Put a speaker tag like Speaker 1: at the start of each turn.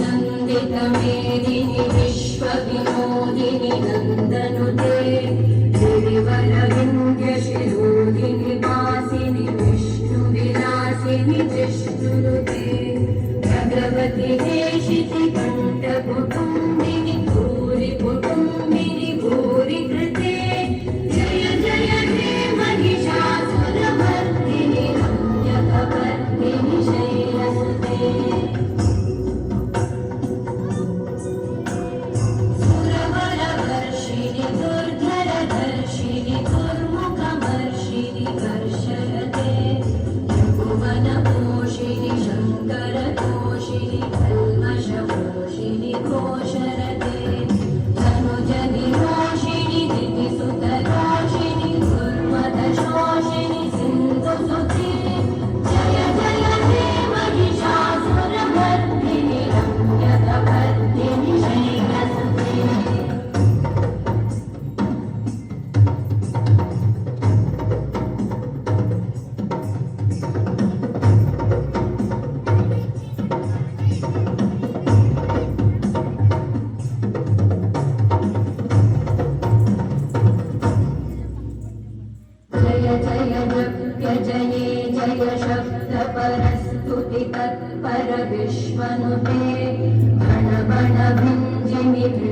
Speaker 1: नन्दितमेदिनि विश्वविनोदिनि नन्दनुते श्रीवरविन्द्यशिरोदिनि वासिनि विष्णुविलासिनि जिष्णुनुते भगवति देशिति कण्ठकुटुम्ब Thank you. जये जय शब्द परस्तुति तत्पर विश्वनुते भण भण भिञ्जिमि